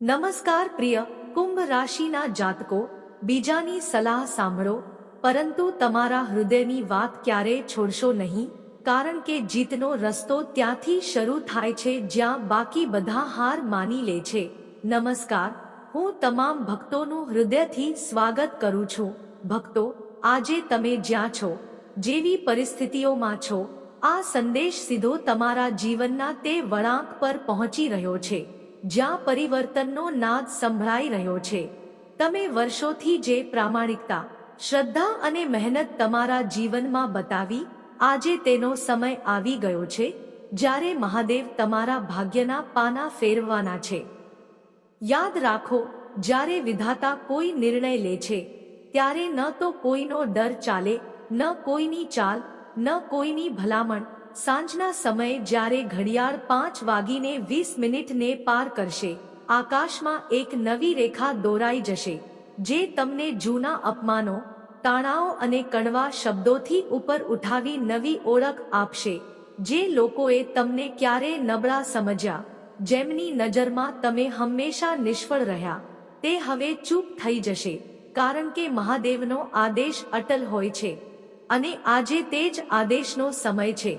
નમસ્કાર પ્રિય કુંભ રાશિના જાતકો, બીજાની સલાહ સાંભળો, પરંતુ તમારા હૃદયની વાત ક્યારેય છોડશો નહીં, કારણ કે જીતનો રસ્તો ત્યાંથી શરૂ થાય છે જ્યાં બાકી બધા હાર માની લે છે. નમસ્કાર, હું તમામ ભક્તોનું હૃદયથી સ્વાગત કરું છું. ભક્તો, આજે તમે જ્યાં છો, જેવી પરિસ્થિતિઓમાં છો, આ સંદેશ સીધો તમારા જીવનના તે વળાંક પર પહોંચી રહ્યો છે. જ્યાં પરિવર્તનનો નાદ સંભળાઈ રહ્યો છે. તમે વર્ષોથી જે પ્રામાણિકતા, શ્રદ્ધા અને મહેનત તમારા જીવનમાં બતાવી, આજે તેનો સમય આવી ગયો છે, જ્યારે મહાદેવ તમારા ભાગ્યના પાના ફેરવવાના છે. યાદ રાખો, જ્યારે વિધાતા કોઈ નિર્ણય લે છે, ત્યારે ન તો કોઈનો ડર ચાલે, ન કોઈની ચાલ, ન કોઈની ભલામણ સાંજના સમયે જ્યારે ઘડિયાળ પાંચ વાગીને વીસ મિનિટને પાર કરશે, આકાશમાં એક નવી રેખા દોરાઈ જશે, જે તમને જૂના અપમાનો, તાણાઓ અને કણવા શબ્દોથી ઉપર ઉઠાવી નવી ઓળખ આપશે, જે લોકોએ તમને ક્યારેય નબળા સમજ્યા, જેમની નજરમાં તમે હંમેશા નિષ્ફળ રહ્યા, તે હવે ચૂપ થઈ જશે, કારણ કે મહાદેવનો આદેશ અટલ હોય છે, અને આજે તે જ આદેશનો સમય છે.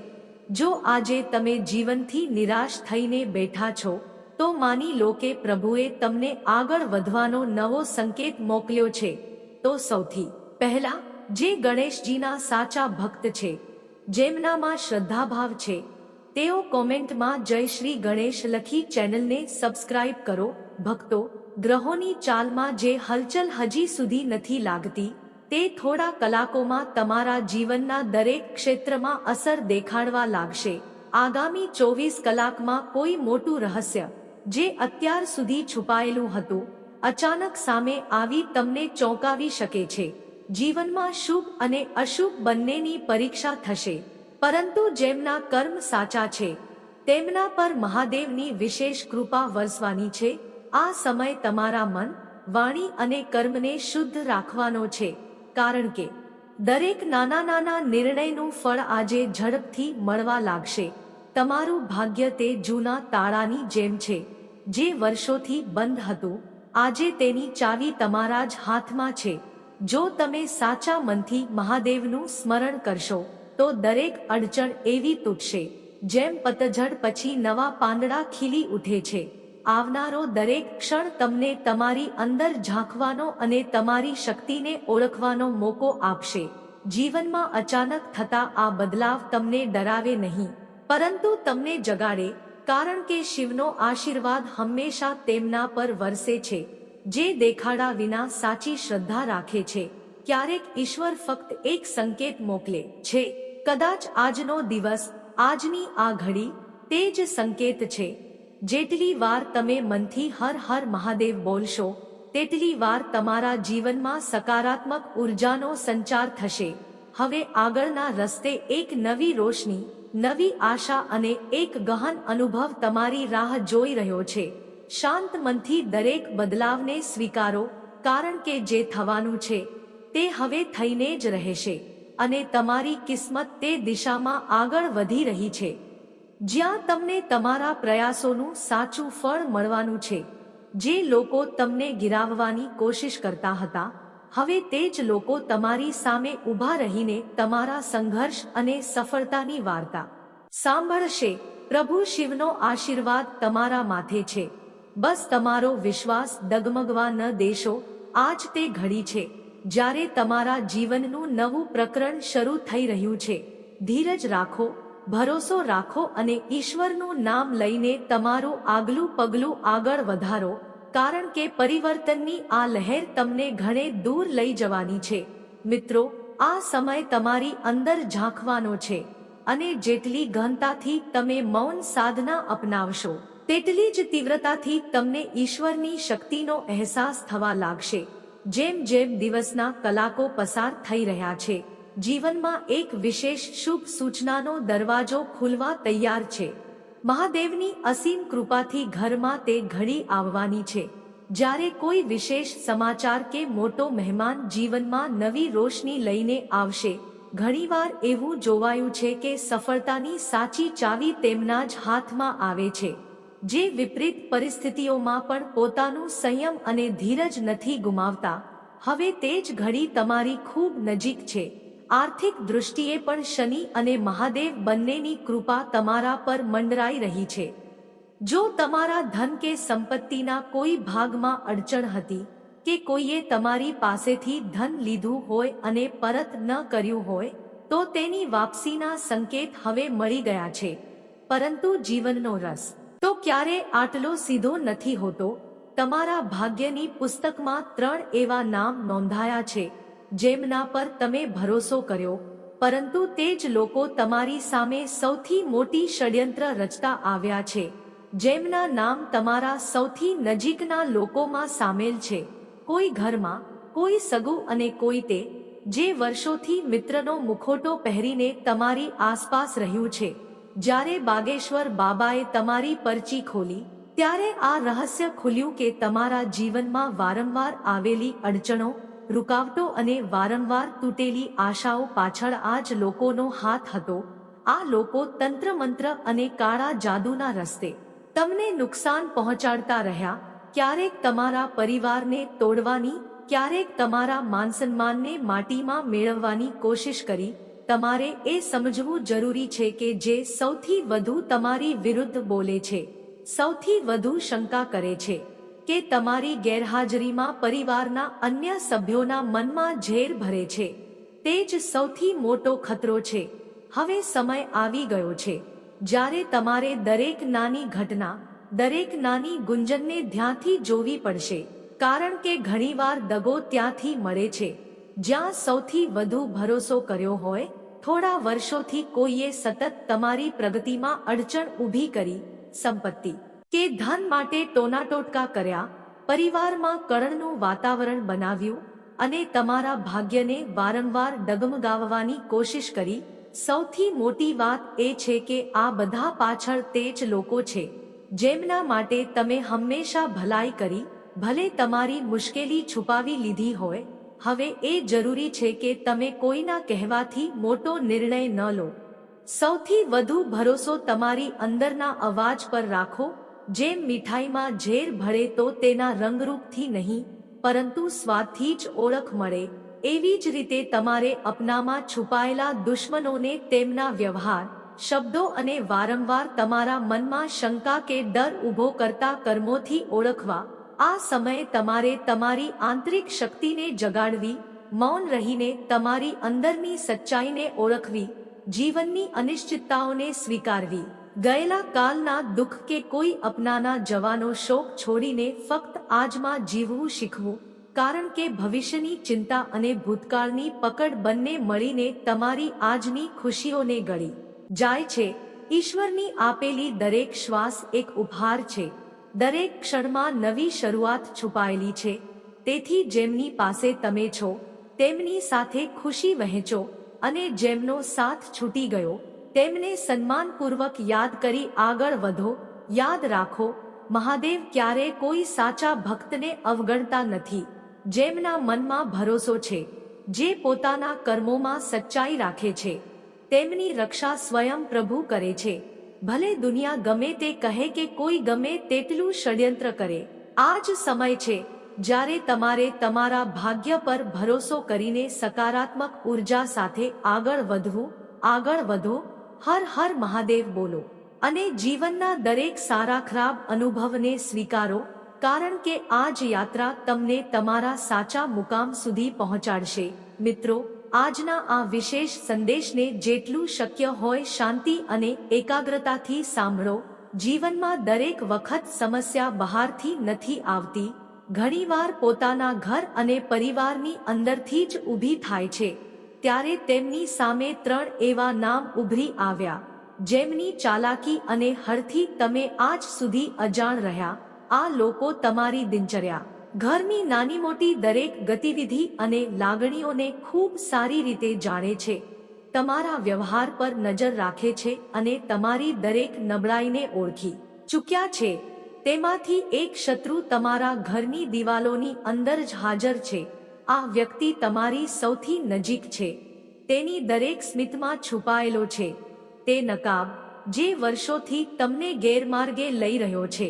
જો આજે તમે જીવનથી નિરાશ થઈને બેઠા છો, તો માની લો કે પ્રભુએ તમને આગળ વધવાનો નવો સંકેત મોકલ્યો છે. તો સૌથી પહેલા, જે ગણેશજીના સાચા ભક્ત છે, જેમનામાં શ્રદ્ધાભાવ છે, તેઓ કોમેન્ટમાં જય શ્રી ગણેશ લખી ચેનલને સબસ્ક્રાઇબ કરો. ભક્તો, ગ્રહોની ચાલમાં જે હલચલ હજી સુધી નથી લાગતી તે થોડા કલાકોમાં તમારા જીવનના દરેક ક્ષેત્રમાં અસર દેખાડવા લાગશે. આગામી ચોવીસ કલાકમાં કોઈ મોટું રહસ્ય, જે અત્યાર સુધી છુપાયેલું હતું, અચાનક સામે આવી તમને ચોંકાવી શકે છે. જીવનમાં શુભ અને અશુભ બંનેની પરીક્ષા થશે. પરંતુ જેમના કર્મ સાચા છે, તેમના પર મહાદેવની વિશેષ કૃપા વરસવાની છે. આ સમય તમારા મન, વાણી અને કર્મને શુદ્ધ રાખવાનો છે. કારણ કે દરેક નાના નાના નિર્ણયનું ફળ આજે ઝડપથી મળવા લાગશે. તમારું ભાગ્ય તે જૂના તાળાની જેમ છે. જે વર્ષોથી બંધ હતું, આજે તેની ચાવી તમારા જ હાથમાં છે. જો તમે સાચા મનથી મહાદેવનું સ્મરણ કરશો, તો દરેક અડચણ એવી તૂટશે, જેમ પતઝડ પછી નવા પાંદડા ખીલી ઉઠે છે. આવનારો દરેક ક્ષણ તમને તમારી અંદર ઝાંખવાનો અને તમારી શક્તિને ઓળખવાનો મોકો આપશે. જીવનમાં અચાનક થતા આ બદલાવ તમને ડરાવે નહીં. પરંતુ તમને જગાડે, કારણ કે શિવનો આશીર્વાદ હંમેશા તેમના પર વરસે છે. જે દેખાડા વિના સાચી શ્રદ્ધા રાખે છે. ક્યારેક ઈશ્વર ફક્ત એક સંકેત મોકલે છે, કદાચ આજનો દિવસ, આજની આ ઘડી, તે જ સંકેત છે. જેટલી વાર તમે મનથી હર હર મહાદેવ બોલશો, તેટલી વાર તમારા જીવનમાં સકારાત્મક ઉર્જાનો સંચાર થશે. હવે આગળના રસ્તે એક નવી રોશની, નવી આશા અને એક ગહન અનુભવ તમારી રાહ જોઈ રહ્યો છે. શાંત મનથી દરેક બદલાવને સ્વીકારો, કારણ કે જે થવાનું છે, તે હવે થઈને જ રહેશે. અને તમારી કિસ્મત તે દિશામાં આગળ વધી રહી છે. જ્યાં તમને તમારા પ્રયાસોનું સાચું ફળ મળવાનું છે. જે લોકો તમને ગિરાવવાની કોશિશ કરતા હતા, હવે તે જ લોકો તમારી સામે ઊભા રહીને તમારા સંઘર્ષ અને સફળતાની વાર્તા સાંભળશે. પ્રભુ શિવનો આશીર્વાદ તમારા માથે છે. બસ તમારો વિશ્વાસ ડગમગવા ન દેશો, આજ તે ઘડી છે. જ્યારે તમારા જીવનનું નવું પ્રકરણ શરૂ થઈ રહ્યું છે, ધીરજ રાખો ભરોસો રાખો અને ઈશ્વરનું નામ લઈને તમારું આગલું પગલું આગળ વધારો, કારણ કે પરિવર્તનની આ લહેર તમને ઘણે દૂર લઈ જવાની છે. મિત્રો, આ સમય તમારી અંદર ઝાંખવાનો છે અને જેટલી ઘનતાથી તમે મૌન સાધના અપનાવશો, તેટલી જ તીવ્રતાથી તમને ઈશ્વરની શક્તિનો અહેસાસ થવા લાગશે. જેમ જેમ દિવસના કલાકો પસાર થઈ રહ્યા છે જીવનમાં એક વિશેષ શુભ સૂચનાનો દરવાજો ખુલવા તૈયાર છે. મહાદેવની અસીમ કૃપાથી ઘરમાં તે ઘડી આવવાની છે. જ્યારે કોઈ વિશેષ સમાચાર કે મોટો મહેમાન જીવનમાં નવી રોશની લઈને આવશે, ઘણીવાર એવું જોવાયું છે કે સફળતાની સાચી ચાવી તેમના જ હાથમાં આવે છે. જે વિપરીત પરિસ્થિતિઓમાં પણ પોતાનું સંયમ અને ધીરજ નથી ગુમાવતા. હવે તે જ ઘડી તમારી ખૂબ નજીક છે. આર્થિક દૃષ્ટિએ પણ શનિ અને મહાદેવ બંનેની કૃપા તમારા પર મંડરાઈ રહી છે. જો તમારા ધન કે સંપત્તિના કોઈ ભાગમાં અડચણ હતી કે કોઈએ તમારી પાસેથી ધન લીધું હોય અને પરત ન કર્યું હોય, તો તેની વાપસીના સંકેત હવે મળી ગયા છે. પરંતુ જીવનનો રસ તો ક્યારે આટલો સીધો નથી હોતો? તમારા ભાગ્યની પુસ્તકમાં ત્રણ એવા નામ નોંધાયા છે. જેમના પર તમે ભરોસો કર્યો, પરંતુ તે જ લોકો તમારી સામે સૌથી મોટી ષડયંત્ર રચતા આવ્યા છે, જેમના નામ તમારા સૌથી નજીકના લોકોમાં સામેલ છે. કોઈ ઘરમાં, કોઈ સગું અને કોઈ તે, જે વર્ષોથી મિત્રનો મુખોટો પહેરીને તમારી આસપાસ રહ્યું છે. જ્યારે બાગેશ્વર બાબાએ તમારી પરચી ખોલી, ત્યારે આ રહસ્ય ખુલ્યું કે તમારા જીવનમાં વારંવાર આવેલી અડચણો રૂકાવટો અને વારંવાર તૂટેલી આશાઓ પાછળ આ જ લોકોનો હાથ હતો. આ લોકો તંત્ર મંત્ર અને કાળા જાદુના રસ્તે તમને નુકસાન પહોંચાડતા રહ્યા. ક્યારેક તમારા પરિવારને તોડવાની, ક્યારેક તમારા માનસન્માનને માટીમાં મેળવવાની કોશિશ કરી. તમારે એ સમજવું જરૂરી છે કે જે સૌથી વધુ તમારી વિરુદ્ધ બોલે છે, સૌથી વધુ શંકા કરે છે. કે તમારી ગેરહાજરીમાં પરિવારના અન્ય સભ્યોના મનમાં ઝેર ભરે છે. તે જ સૌથી મોટો ખતરો છે. હવે સમય આવી ગયો છે. જ્યારે તમારે દરેક નાની ઘટના, દરેક નાની ગુંજનને ધ્યાનથી જોવી પડશે, કારણ કે ઘણીવાર દગો ત્યાંથી મળે છે. જ્યાં સૌથી વધુ ભરોસો કર્યો હોય, થોડા વર્ષોથી કોઈએ સતત તમારી પ્રગતિમાં અડચણ ઊભી કરી, સંપત્તિ કે ધન માટે ટોનાટોટકા કર્યા, પરિવારમાં કરણનું વાતાવરણ બનાવ્યું અને તમારા ભાગ્યને વારંવાર ડગમગાવવાની કોશિશ કરી, સૌથી મોટી વાત એ છે કે આ બધા પાછળ તે જ લોકો છે, જેમના માટે તમે હંમેશા ભલાઈ કરી, ભલે તમારી મુશ્કેલી છુપાવી લીધી હોય, હવે એ જરૂરી છે કે તમે કોઈના કહેવાથી મોટો નિર્ણય ન લો. સૌથી વધુ ભરોસો તમારી અંદરના અવાજ પર રાખો જેમ મીઠાઈમાં ઝેર ભળે તો તેના રંગરૂપથી નહીં, પરંતુ સ્વાદથી જ ઓળખ મળે, એવી જ રીતે તમારે અપનામાં છુપાયેલા દુશ્મનોને તેમના વ્યવહાર, શબ્દો અને વારંવાર તમારા મનમાં શંકા કે ડર ઊભો કરતા કર્મોથી ઓળખવા. આ સમયે તમારે તમારી આંતરિક શક્તિને જગાડવી, મૌન રહીને તમારી અંદરની સચ્ચાઈને ઓળખવી, જીવનની અનિશ્ચિતતાઓને સ્વીકારવી. ગયેલા કાલના દુઃખ કે કોઈ અપનાના જવાનો શોક છોડીને ફક્ત આજમાં જીવવું શીખવું, કારણ કે ભવિષ્યની ચિંતા અને ભૂતકાળની પકડ બંને મળીને તમારી આજની ખુશીઓને ગળી. જાય છે, ઈશ્વરની આપેલી દરેક શ્વાસ એક ઉપહાર છે. દરેક ક્ષણમાં નવી શરૂઆત છુપાયેલી છે. તેથી જેમની પાસે તમે છો, તેમની સાથે ખુશી વહેંચો અને જેમનો સાથ છૂટી ગયો તેમને સન્માનપૂર્વક યાદ કરી આગળ વધો, યાદ રાખો, મહાદેવ ક્યારે કોઈ સાચા ભક્તને અવગણતા નથી, જેમના મનમાં ભરોસો છે, જે પોતાના કર્મોમાં સચ્ચાઈ રાખે છે, તેમની રક્ષા સ્વયં પ્રભુ કરે છે, ભલે દુનિયા ગમે તે કહે કે કોઈ ગમે તેટલું ષડયંત્ર કરે આ જ સમય છે, જ્યારે તમારે તમારા ભાગ્ય પર ભરોસો કરીને સકારાત્મક ઊર્જા સાથે આગળ વધવું, આગળ વધો હર હર મહાદેવ બોલો અને જીવનના દરેક સારા ખરાબ અનુભવને સ્વીકારો, કારણ કે આ જ યાત્રા તમને તમારા સાચા મુકામ સુધી પહોંચાડશે. મિત્રો, આજના આ વિશેષ સંદેશને જેટલું શક્ય હોય શાંતિ અને એકાગ્રતાથી સાંભળો. જીવનમાં દરેક વખત સમસ્યા બહારથી નથી આવતી. ઘણીવાર પોતાના ઘર અને પરિવારની અંદરથી જ ઊભી થાય છે. ત્યારે તેમની સામે ત્રણ એવા નામ ઉભરી આવ્યા. જેમની ચાલાકી અને હરથી તમે આજ સુધી અજાણ રહ્યા. આ લોકો તમારી દિનચર્યા, ઘરની નાની મોટી દરેક ગતિવિધિ અને લાગણીઓને ખૂબ સારી રીતે જાણે છે. તમારા વ્યવહાર પર નજર રાખે છે અને તમારી દરેક નબળાઈને ઓળખી ચૂક્યા છે. તેમાંથી એક શત્રુ તમારા ઘરની દિવાલોની અંદર જ હાજર છે. આ વ્યક્તિ તમારી સૌથી નજીક છે. તેની દરેક સ્મિતમાં છુપાયેલો છે. તે નકાબ, જે વર્ષોથી તમને ગેરમાર્ગે લઈ રહ્યો છે.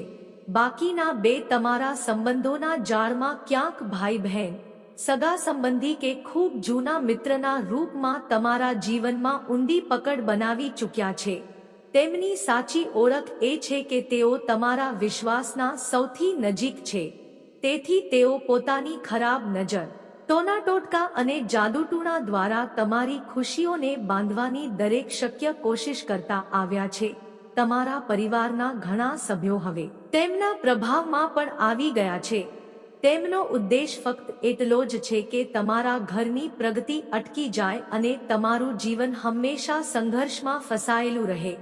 બાકીના બે તમારા સંબંધોના જાળમાં ક્યાંક ભાઈ બહેન સગા સંબંધી કે ખૂબ જૂના મિત્રના રૂપમાં તમારા જીવનમાં ઊંડી પકડ બનાવી ચૂક્યા છે. તેમની સાચી ઓળખ એ છે કે તેઓ તમારા વિશ્વાસના સૌથી નજીક છે. તેથી તેઓ પોતાની ખરાબ નજર ટોના ટોટકા અને જાદુટૂણા દ્વારા તમારી ખુશીઓને બાંધવાની દરેક શક્ય કોશિશ કરતા આવ્યા છે. તમારા પરિવારના ઘણા સભ્યો હવે તેમના પ્રભાવમાં પણ આવી ગયા છે. તેમનો ઉદ્દેશ ફક્ત એટલો જ છે કે તમારા ઘરની પ્રગતિ અટકી જાય અને તમારું જીવન હંમેશા સંઘર્ષમાં ફસાયેલું રહે.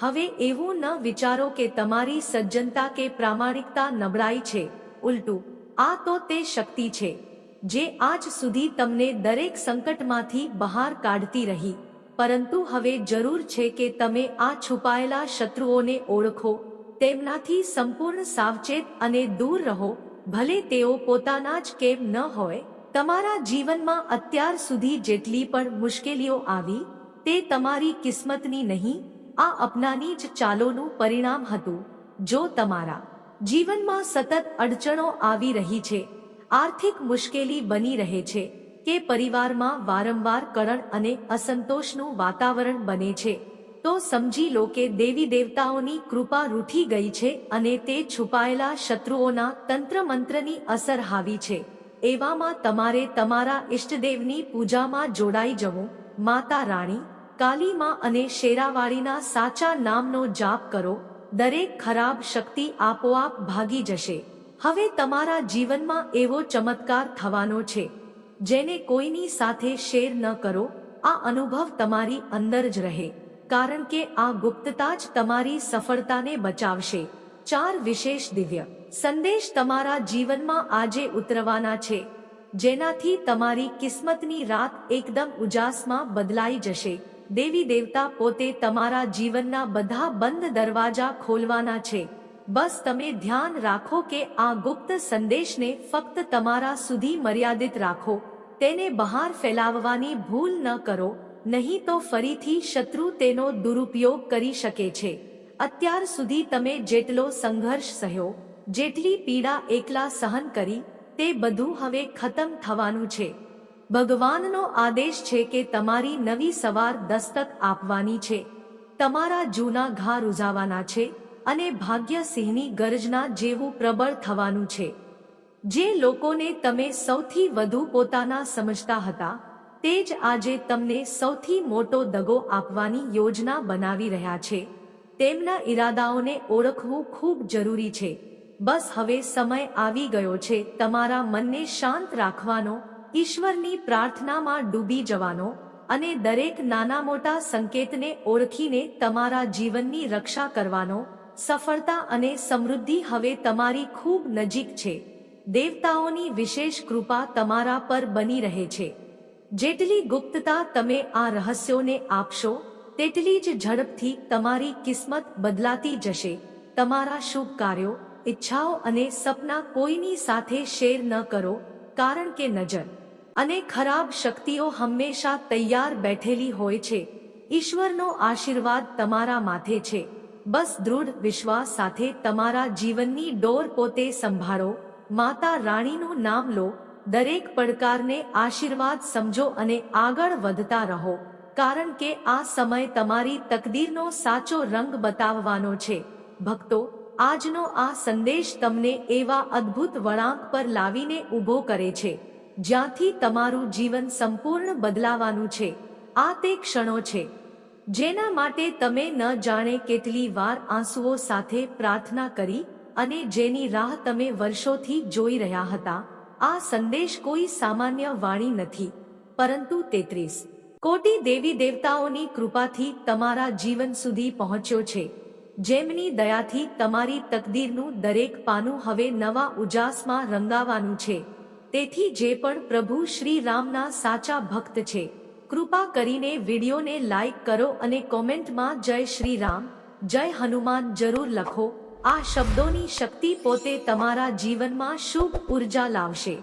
હવે એવું ન વિચારો કે તમારી સજ્જનતા કે પ્રામાણિકતા નબળાઈ છે. ઉલટું, આ તો તે શક્તિ છે. જે આજ સુધી તમને દરેક સંકટમાંથી બહાર કાઢતી રહી. પરંતુ હવે જરૂર છે કે તમે આ છુપાયેલા શત્રુઓને ઓળખો, તેમનાથી સંપૂર્ણ સાવચેત અને દૂર રહો, ભલે તેઓ પોતાના જ કેમ ન હોય. તમારા જીવનમાં અત્યાર સુધી જેટલી પણ મુશ્કેલીઓ આવી, તે તમારી કિસ્મતની નહીં, આ અપનાની જ ચાલોનું પરિણામ હતું. જો તમારા જીવનમાં સતત અડચણો આવી રહી છે આર્થિક મુશ્કેલી બની રહે છે કે પરિવારમાં વારંવાર કરણ અને અસંતોષનું વાતાવરણ બને છે. તો સમજી લો કે દેવી દેવતાઓની કૃપા રૂઠી ગઈ છે અને તે છુપાયેલા શત્રુઓના તંત્ર મંત્રની અસર હાવી છે. એવામાં તમારે તમારા ઈષ્ટદેવની પૂજામાં જોડાઈ જવું, માતા રાણી, કાલીમાં અને શેરાવાળીના સાચા નામનો જાપ કરો, દરેક ખરાબ શક્તિ આપોઆપ ભાગી જશે. હવે તમારા જીવનમાં એવો ચમત્કાર થવાનો છે, જેને કોઈની સાથે શેર ન કરો, આ અનુભવ તમારી અંદર જ રહે, કારણ કે આ ગુપ્તતા જ તમારી સફળતાને બચાવશે. ચાર વિશેષ દિવ્ય. સંદેશ તમારા જીવનમાં આજે ઉતરવાના છે, જેનાથી તમારી કિસ્મતની રાત એકદમ ઉજાસમાં બદલાઈ જશે. દેવી દેવતા પોતે તમારા જીવનના બધા બંધ દરવાજા ખોલવાના છે. બસ તમે ધ્યાન રાખો કે આ ગુપ્ત સંદેશને ફક્ત તમારા સુધી મર્યાદિત રાખો. તેને બહાર ફેલાવવાની ભૂલ ન કરો, નહીં તો ફરીથી શત્રુ તેનો દુરુપયોગ કરી શકે છે. અત્યાર સુધી તમે જેટલો સંઘર્ષ સહ્યો, જેટલી પીડા એકલા સહન કરી, તે બધું હવે ખતમ થવાનું છે. ભગવાનનો આદેશ છે કે તમારી નવી સવાર દસ્તક આપવાની છે. તમારા જૂના ઘા રૂઝાવાના છે અને ભાગ્યસિંહની ગર્જના જેવું પ્રબળ થવાનું છે. જે લોકોને તમે સૌથી વધુ પોતાના સમજતા હતા, તે જ આજે તમને સૌથી મોટો દગો આપવાની યોજના બનાવી રહ્યા છે. તેમના ઈરાદાઓને ઓળખવું ખૂબ જરૂરી છે. બસ હવે સમય આવી ગયો છે તમારા મનને શાંત રાખવાનો, ઈશ્વરની પ્રાર્થનામાં ડૂબી જવાનો અને દરેક નાના મોટા સંકેતને ઓળખીને તમારા જીવનની રક્ષા કરવાનો સફળતા અને સમૃદ્ધિ હવે તમારી ખૂબ નજીક છે. દેવતાઓની વિશેષ કૃપા તમારા પર બની રહે છે. જેટલી ગુપ્તતા તમે આ રહસ્યોને આપશો, તેટલી જ ઝડપથી તમારી કિસ્મત બદલાતી જશે. તમારા શુભ કાર્યો, ઈચ્છાઓ અને સપના કોઈની સાથે શેર ન કરો, કારણ કે નજર અને ખરાબ શક્તિઓ હંમેશા તૈયાર બેઠેલી હોય છે. ઈશ્વરનો આશીર્વાદ તમારા માથે છે. બસ દૃઢ વિશ્વાસ સાથે તમારા જીવનની ડોર પોતે સંભાળો, માતા રાણીનું નામ લો, દરેક પડકારને આશીર્વાદ સમજો અને આગળ વધતા રહો, કારણ કે આ સમય તમારી તકદીરનો સાચો રંગ બતાવવાનો છે. ભક્તો, આજનો આ સંદેશ તમને એવા અદ્ભુત વળાંક પર લાવીને ઊભો કરે છે, જ્યાંથી તમારું જીવન સંપૂર્ણ બદલાવાનું છે. આ તે ક્ષણો છે. જેના માટે તમે ન જાણે કેટલી વાર આંસુઓ સાથે પ્રાર્થના કરી અને જેની રાહ તમે વર્ષોથી જોઈ રહ્યા હતા, આ સંદેશ કોઈ સામાન્ય વાણી નથી, પરંતુ તેત્રીસ. કોટી દેવી દેવતાઓની કૃપાથી તમારા જીવન સુધી પહોંચ્યો છે. જેમની દયાથી તમારી તકદીરનું દરેક પાનું હવે નવા ઉજાસમાં રંગાવાનું છે. તેથી જે પણ પ્રભુ શ્રી રામના સાચા ભક્ત છે કૃપા કરીને વિડીયોને લાઈક કરો અને કોમેન્ટમાં જય શ્રી રામ, જય હનુમાન જરૂર લખો. આ શબ્દોની શક્તિ પોતે તમારા જીવનમાં શુભ ઊર્જા લાવશે.